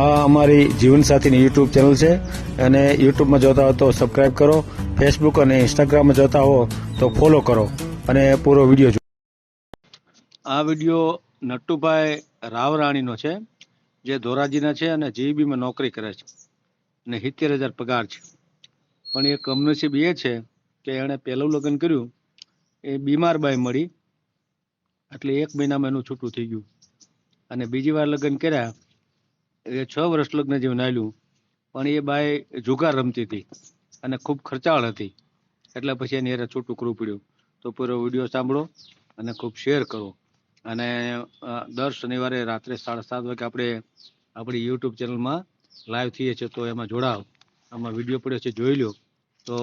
આ અમારી જીવનસાથીની YouTube channel છે. અને યુટ્યુબમાં જોતા હો તો સબસ્ક્રાઇબ કરો. ફેસબુક અને ઇન્સ્ટાગ્રામમાં જોતા હો તો ફોલો કરો. અને પૂરો વીડિયો જુઓ આ વીડિયો નટ્ટુભાઈ રાવરાણીનો છે, જે ધોરાજીના છે અને જીબીમાં નોકરી કરે છે અને સિત્તેર હજાર પગાર છે. પણ એ કમનસીબ એ છે કે એણે પહેલું લગ્ન કર્યું, એ બીમાર બાઈ મળી. એટલે એક મહિનામાં એનું છૂટું થઈ ગયું. અને બીજી વાર લગ્ન કર્યા એ છ વર્ષ લગ્ન જેવું નાલ્યું પણ એ બાઈ જુગાર રમતી હતી અને ખૂબ ખર્ચાળ હતી. એટલે પછી એની હારે છૂટું કરવું પડ્યું. તો પૂરો વીડિયો સાંભળો અને ખૂબ શેર કરો. અને દર શનિવારે રાત્રે સાડા સાત વાગે આપણે આપણી યુટ્યુબ ચેનલમાં લાઈવ થઈએ છીએ તો એમાં જોડાવ આમાં વીડિયો પડ્યો છે, જોઈ લો તો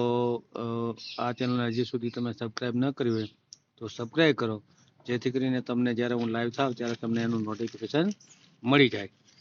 આ ચેનલને હજી સુધી તમે સબસ્ક્રાઈબ ન કરી હોય તો સબસ્ક્રાઈબ કરો. જેથી કરીને તમને જ્યારે હું લાઈવ થાવ ત્યારે તમને એનું નોટિફિકેશન મળી જાય.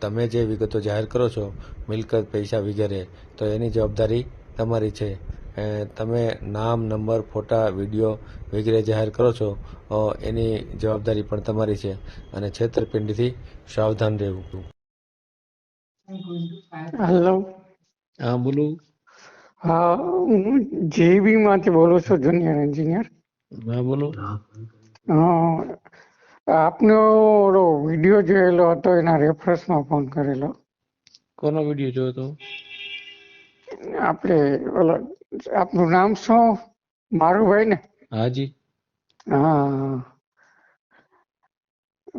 તમે જે વિગતો જાહેર કરો છો મિલકત પૈસા વગેરે તો એની જવાબદારી તમારી છે. તમે નામ નંબર ફોટા વીડિયો વગેરે જાહેર કરો છો એની જવાબદારી પણ તમારી છે અને છેતરપિંડીથી સાવધાન રહેવું. હેલો હા બોલો. હા હું જેબી માંથી બોલું છું જુનિયર એન્જિનિયર. હા બોલો. આપનો ઓલો વીડિયો જોયેલો હતો એના રેફરન્સમાં ફોન કરેલો. કોનો વીડિયો જોયો તો આપણે ઓલો આપનું નામ શું? મારું ભાઈ ને હાજી. હા.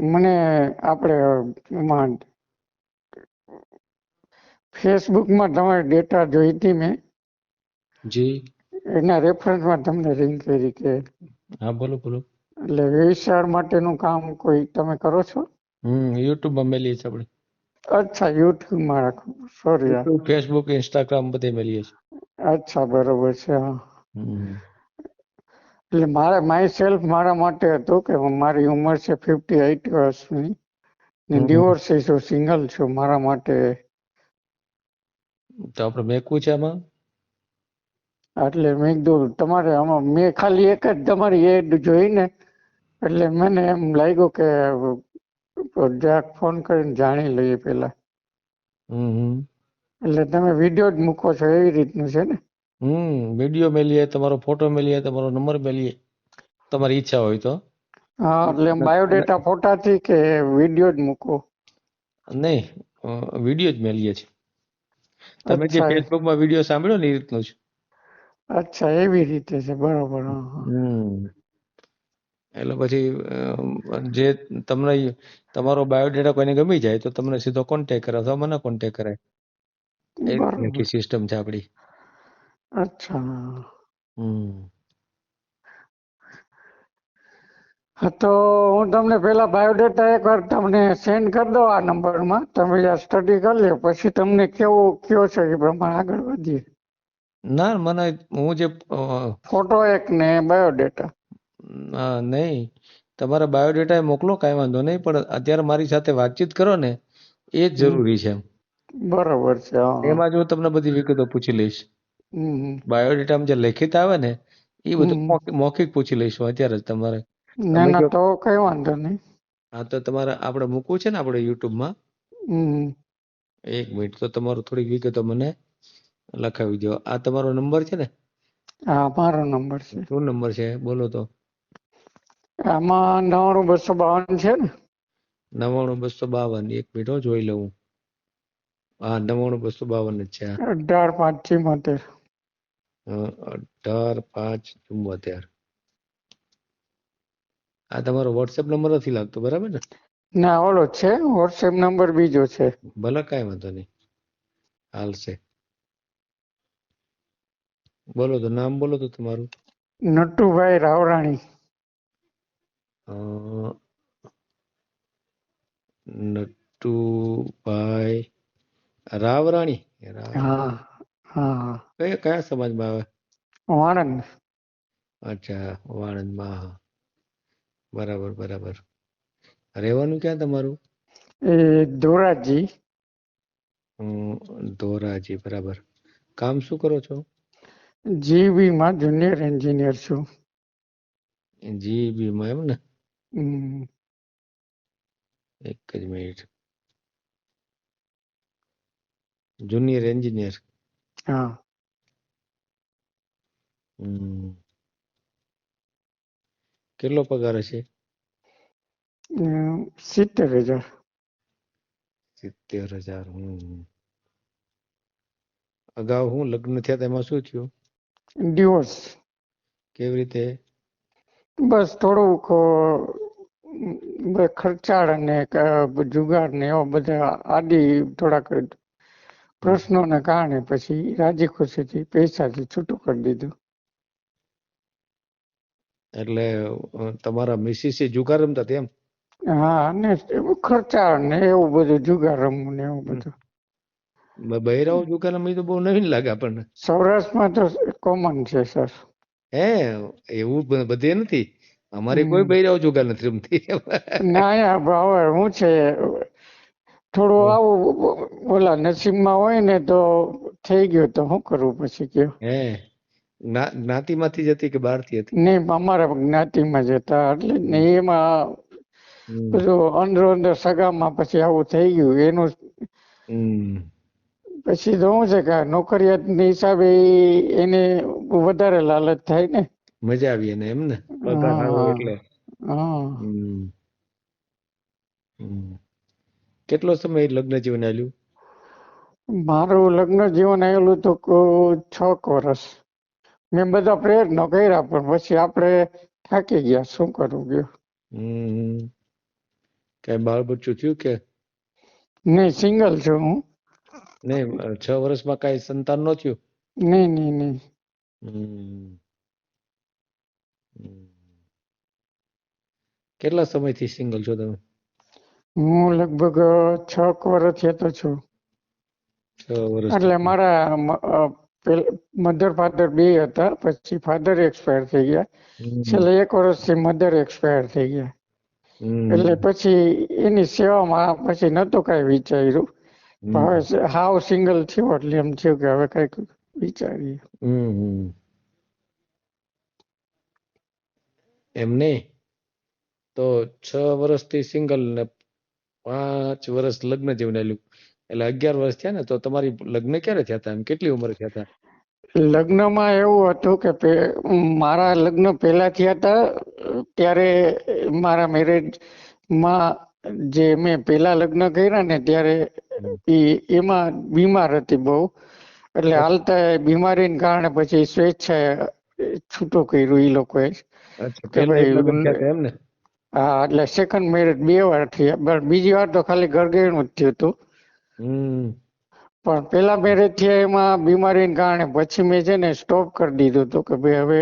મને આપણે એમાં ફેસબુકમાં તમારી ડેટા જોઈ હતી મેં. જી. એના રેફરન્સમાં તમને રિંગ કરી કે હા બોલો બોલો. એટલે વેચાણ માટેનું કામ કોઈ તમે કરો છો? હમ યુટ્યુબમાં મેલીએ છીએ આપણે. અચ્છા યુટ્યુબમાં રાખો. સોરી યુટ્યુબ ફેસબુક ઇન્સ્ટાગ્રામ બધે મેલીએ છીએ. અચ્છા બરોબર છે હા. એટલે મારે માય સેલ્ફ મારા માટે હતું કે મારી ઉંમર છે ફિફ્ટી એઇટ વર્ષની. ને. ડિવોર્સ છું સિંગલ છું મારા માટે. તો આપણે મેકવું છે આમાં? એટલે મેં કીધું તમારે આમાં મેં ખાલી એક જ તમારી એડ જોઈ ને એટલે મને એમ લાગ્યું કે જરાક ફોન કરીને જાણી લઈએ પેલા. એટલે તમે વીડિયો જ મૂકો છો એવી રીતનું છે ને? હમ વીડિયો મેલીએ તમારો ફોટો મેલીએ તમારો નંબર મેલીએ. તમારી ઈચ્છા હોય તો. હા એટલે બાયોડેટા ફોટાથી કે વીડિયો જ મૂકો? નહીં વીડિયો જ મેલીએ છે તમે જે ફેસબુકમાં વીડિયો સાંભળ્યો ને એ રીતનું છે. અચ્છા એવી રીતે છે બરોબર. હમ. એટલે પછી જે તમને તમારો બાયોડેટા કોઈને ગમી જાય તો તમને સીધો કોન્ટેક કરે અથવા મને કોન્ટેક કરે એ સિસ્ટમ છે આપણી અચ્છા. હમ. હા તો હું તમને પેલા બાયોડેટા એકવાર તમને સેન્ડ કરી દઉં આ નંબરમાં. તમે સ્ટડી કરી લો પછી તમને કેવું કયો છે એ પ્રમાણે આગળ વધીએ. ના મને હું જે ફોટો એક ને બાયોડેટા. આ નહીં. તમારા બાયોડેટા મોકલો કાંઈ વાંધો નહીં પણ અત્યારે મારી સાથે વાતચીત કરો ને એ જ જરૂરી છે બરાબર છે એમાં જ એમાં તમને બધી વિગતો પૂછી લઈશ. બાયોડેટામાં જે લેખિત આવે ને એ બધું મૌખિક પૂછી લઈશું અત્યારે જ તમારે. ના ના તો કઈ વાંધો નહીં. હા તો તમારે આપણે મૂકવું છે ને આપણે યુટ્યુબમાં. એક મિનિટ તો તમારું થોડીક વિગતો મને લખાવી દો. આ તમારો નંબર છે ને? હા મારો નંબર છે. શું નંબર છે? બોલો તો. આમાં નવાણું બસો બાવન છે ને? નવાણું બસો બાવન એક મિનિટ હો જોઈ લઉં. હા નવાણું બસો બાવન જ છે અઢાર પાંચ ચુમ્મોતેર અઢાર પાંચ ચુમ્મોતેર આ તમારો વોટ્સએપ નંબર નથી લાગતો બરાબર ને? ના ઓલો છે વોટ્સએપ નંબર બીજો છે. ભલે કાંઈ વાંધો નહીં. હાલશે બોલો તો નામ બોલો તો તમારું. નટુભાઈ રાવરાણી. અ, જીતુભાઈ રાવરાણી. હા હા. કયા કયા સમાજમાં આવે? વાણંદ. અચ્છા વાણંદમાં હા. બરાબર બરાબર. રહેવાનું ક્યાં તમારું? એ ધોરાજી. હમ, ધોરાજી બરાબર. કામ શું કરો છો? જીબીમાં જુનિયર એન્જિનિયર છું. જીબીમાં એમ ને? હમ, એક જ મિનિટ જુનિયર એન્જિનિયર હા. કેટલો પગાર હશે? સિત્તેર હજાર. સિત્તેર હજાર હમ. અગાઉ હું લગ્ન થયા તેમાં એમાં શું થયું? ડિવોર્સ કેવી રીતે? બસ થોડુંક ખર્ચાળ અને જુગાર ને એવા બધા આદિ થોડાક પ્રશ્નોને કારણે પછી રાજી ખુશીથી પૈસાથી છૂટું કરી દીધું. એટલે તમારા મિસિસે જુગાર રમતા તેમ હા એવું ખર્ચાળ ને એવું બધું જુગાર રમવું ને એવું બધું. બહેરાઓ જુગાર રમી તો બહુ નવીન લાગે આપણને. સૌરાષ્ટ્રમાં તો કોમન છે સર. હે એવું બધે નથી. અમારે કોઈ. બૈરાઓ જોગા નથી રમતી. ના યા ભાવ હું છે થોડું આવું ઓલા નસીબમાં હોય ને તો થઈ ગયું તો શું કરવું પછી કયો? હે જ્ઞા- જ્ઞાતિમાંથી જ હતી કે બહારથી હતી? નહીં અમારા જ્ઞાતિમાં જ હતા. એટલે ને એમાં. બધું અંદરો અંદર સગામાં પછી આવું થઈ ગયું. એનું. પછી તો શું છે કે નોકરિયાતની હિસાબે એને વધારે લાલચ થાય ને. મજા આવી એને એમ ને? પગાર સારો એટલે. કેટલો સમય લગ્ન જીવન આલ્યું? મારું લગ્ન જીવન આવેલું તો કો- છ વર્ષ. મેં બધા પ્રયત્નો કર્યા પણ પછી આપણે થાકી ગયા શું કરવું ગયો? હમ. કઈ બાળ બચ્ચું થયું કે? નહીં સિંગલ છું હું. નહીં છ વર્ષમાં કઈ સંતાન ન થયું? નહીં નહીં નહીં. કેટલા સમયથી સિંગલ છો તમે? હું લગભગ છ વર્ષ થયો છું. છ વર્ષ એટલે મારા મધર ફાધર બે હતા પછી ફાધર એક્સપાયર થઈ ગયા. છેલ્લે એક વર્ષથી મધર એક્સપાયર થઈ ગયા. એટલે પછી એની સેવામાં પછી નતું કાંઈ વિચાર્યું. હવે હાવ સિંગલ થયો એટલે એમ થયું કે હવે કંઈક વિચારીએ. એમ નહીં? તો છ વર્ષથી સિંગલ ને પાંચ વર્ષ લગ્ન જીવન આલ્યું એટલે અગિયાર વર્ષ થયા ને તો તમારી લગ્ન ક્યારે થયા હતા? એમ કેટલી ઉંમરે થયા હતા? લગ્નમાં એવું હતું કે મારા લગ્ન પહેલા થયા હતા ત્યારે મારા મેરેજમાં જે મેં પહેલા લગ્ન કર્યા ને ત્યારે ઈ એમાં બીમાર હતી બહુ. એટલે હાલતા બીમારીને કારણે પછી સ્વેચ્છાએ છૂટો કર્યું એ લોકોએ. કે ભાઈ હા એટલે સેકન્ડ મેરેજ બે વાર થયા. પણ બીજી વાર તો ખાલી ગરગેણું જ થયું હતું. હમ. પણ પેલા મેરેજ થયા એમાં બીમારીને કારણે પછી મેં છે ને સ્ટોપ કરી દીધું હતું કે ભાઈ હવે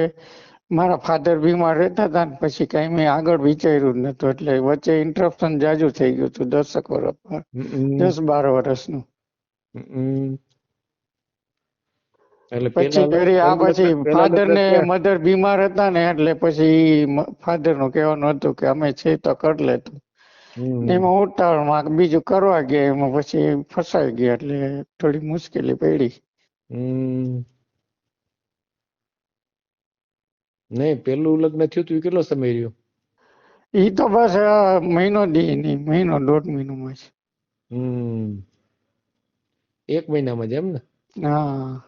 મારા ફાધર બીમાર રહેતા હતા ને પછી કઈ મેં આગળ વિચાર્યું જ નતું એટલે વચ્ચે ઇન્ટરપ્શન જાજુ થઈ ગયું હતું દસક વર્ષ દસ બાર વર્ષનું હમ. પછી ફરી આ પછી ફાધર ને મધર બીમાર હતા ને એટલે પછી ફાધરનું કહેવાનું હતું કે અમે છે તો કરી લેતું હમ. એમાં ઉતાવળમાં બીજું કરવા ગયા એમાં પછી ફસાઈ ગયા એટલે થોડી મુશ્કેલી પડી. નહીં પેલું લગ્ન થયું તું કેટલો સમય રહ્યો? ઈ તો બસ મહિનો દી નહીં મહિનો દોઢ મહિનોમાં જ. હમ. એક મહિનામાં જ એમ ને? હા.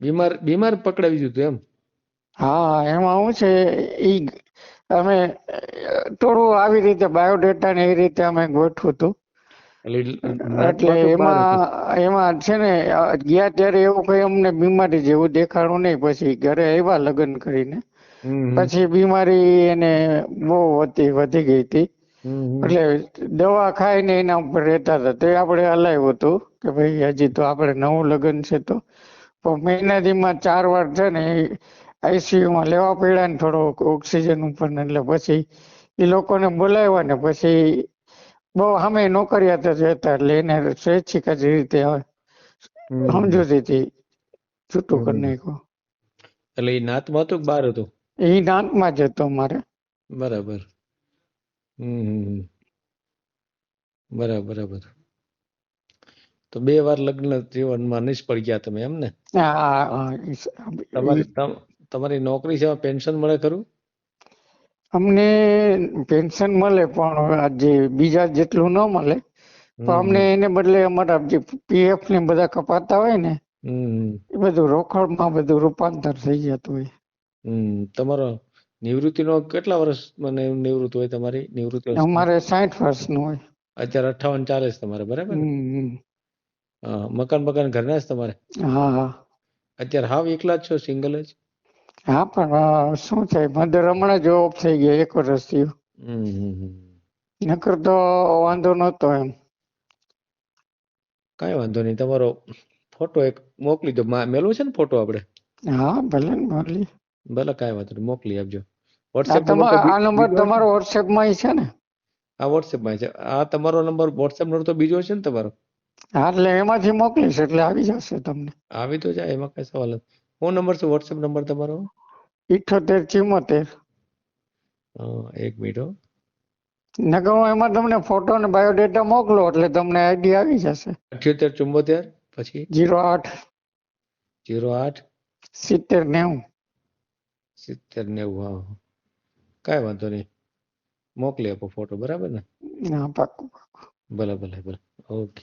બીમાર બીમાર પકડાવી દીધું એમ? હા એમાં શું છે ઈ અમે થોડું આવી રીતે બાયોડેટા ને એ રીતે અમે ગોઠવું હતું એટલે એમાં એમાં છે ને ગયા ત્યારે એવું કઈ અમને બીમારી જેવું દેખાણું નહીં. પછી ઘરે આવ્યા લગ્ન કરીને. પછી બીમારી એને બહુ હતી વધી ગઈ હતી. એટલે દવા ખાઈને એના ઉપર રહેતા હતા. તો આપણે હલાવ્યું હતું કે ભાઈ હજી તો આપણે નવું લગ્ન છે તો. પણ મહિનાથીમાં ચાર વાર છે ને આઈસીયુમાં લેવા પડ્યા ને થોડો ઓક્સિજન ઉપર ને એટલે પછી એ લોકોને બોલાવ્યા ને પછી બહુ સામે નોકરિયાત જ હતા એટલે એને સ્વૈચ્છિક જ રીતે આવે હતી છૂટું કરી. નાખ્યું. એટલે એ નાતમાં હતું બહાર હતું? એ નાતમાં જ હતો મારે. બરાબર. હમ. બરાબર બરાબર. તો બે વાર લગ્ન જીવનમાં નિષ્ફળ ગયા તમે એમ ને? તમારી તમારી નોકરી છે પેન્શન મળે ખરું? અમને પેન્શન મળે પણ આ જે બીજા જેટલું ન મળે તો અમને એને બદલે અમારા જે પીએફ ને બધા કપાતા હોય ને. એ બધું રોકડમાં બધું રૂપાંતર થઈ જતું હોય. તમારો નિવૃત્તિનો કેટલા વર્ષ મને નિવૃત્ત હોય તમારી? નિવૃત્તિ? અમારે સાઠ વર્ષનું હોય. અત્યારે અઠ્ઠાવન ચાલે છે તમારે બરાબર? ને? મકાન બકાન ઘરના જ તમારે? હા હા. અત્યારે હાવ એકલા જ છો સિંગલ જ? હા પણ શું છે? મધર હમણાં જ ઓફ થઈ ગયા એક વર્ષ થયું. નકર તો વાંધો નતો એમ. કઈ વાંધો નહીં. તમારો ફોટો એક મોકલી દો. મેલું છે ને ફોટો આપણે હા ભલે ને મોકલી ભલે કાંઈ વાંધો નહીં. મોકલી આપજો. વોટ્સએપ તમારો આ નંબર તમારો વોટ્સએપમાં છે ને? આ વોટ્સએપમાં છે. આ તમારો નંબર વોટ્સએપ નંબર તો બીજો છે ને તમારો? હા એટલે એમાંથી મોકલીશ એટલે આવી જશે તમને. આવી તો જાય એમાં કઈ સવાલ નથી ફોન નંબર છે વોટ્સએપ નંબર તમારો? ઇઠોતેર ચુમ્મોતેર એક મિનિટ હો. નકર હું એમાં તમને ફોટો ને બાયોડેટા મોકલો એટલે તમને આઈડી આવી જશે. અઠ્યોતેર ચુમ્મોતેર પછી? જીરો આઠ. જીરો આઠ. સિત્તેર નેવું. સિત્તેર નેવું હા. કાંઈ વાંધો નહીં. મોકલી આપો ફોટો બરાબર ને? હા પાક્કું ભલે ભલે ભલે. ઓકે